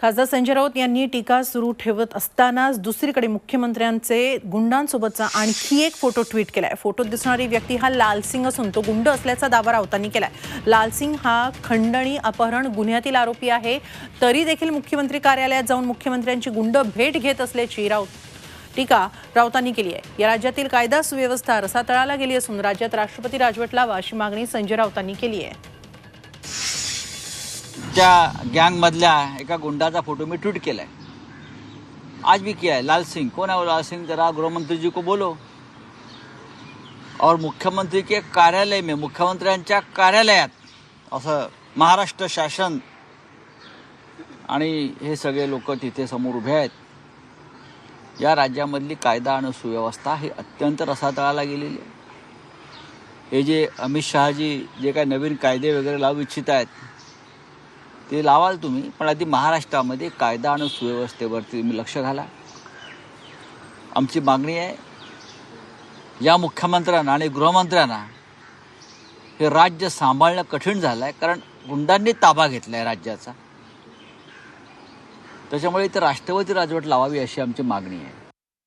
खासदार संजय राऊत यांनी टीका सुरू ठेवत असतानाच दुसरीकडे मुख्यमंत्र्यांचे गुंडांसोबतचा आणखी एक फोटो ट्विट केलाय. फोटोत दिसणारी व्यक्ती हा लालसिंग असून तो गुंड असल्याचा दावा राऊतांनी केलाय. लालसिंग हा खंडणी अपहरण गुन्ह्यातील आरोपी आहे. तरी देखील मुख्यमंत्री कार्यालयात जाऊन मुख्यमंत्र्यांची गुंड भेट घेत असल्याची राऊत टीका राऊतांनी केली आहे. या राज्यातील कायदा सुव्यवस्था रसातळाला गेली असून राज्यात राष्ट्रपती राजवट लावा अशी मागणी संजय राऊतांनी केली आहे. त्या गँगमधल्या एका गुंडाचा फोटो मी ट्विट केला आहे आज भी किया है लाल सिंह कौन है वो लाल सिंह जरा गृहमंत्रीजी जी को बोलो. और मुख्यमंत्री के कार्यालय में मुख्यमंत्र्यांच्या कार्यालयात असं महाराष्ट्र शासन आणि हे सगळे लोक तिथे समोर उभे आहेत. या राज्यामधली कायदा आणि सुव्यवस्था ही अत्यंत रसातळाला गेलेली आहे. हे जे अमित शहाजी जे काही नवीन कायदे वगैरे लावू इच्छित आहेत ते लावाल तुम्ही पण आधी महाराष्ट्रामध्ये कायदा आणि सुव्यवस्थेवरती तुम्ही लक्ष घाला. आमची मागणी आहे या मुख्यमंत्र्यांना आणि गृहमंत्र्यांना हे राज्य सांभाळणं कठीण झालं आहे कारण गुंडांनी ताबा घेतला आहे राज्याचा. त्याच्यामुळे इथं राष्ट्रवादी राजवट लावावी अशी आमची मागणी आहे.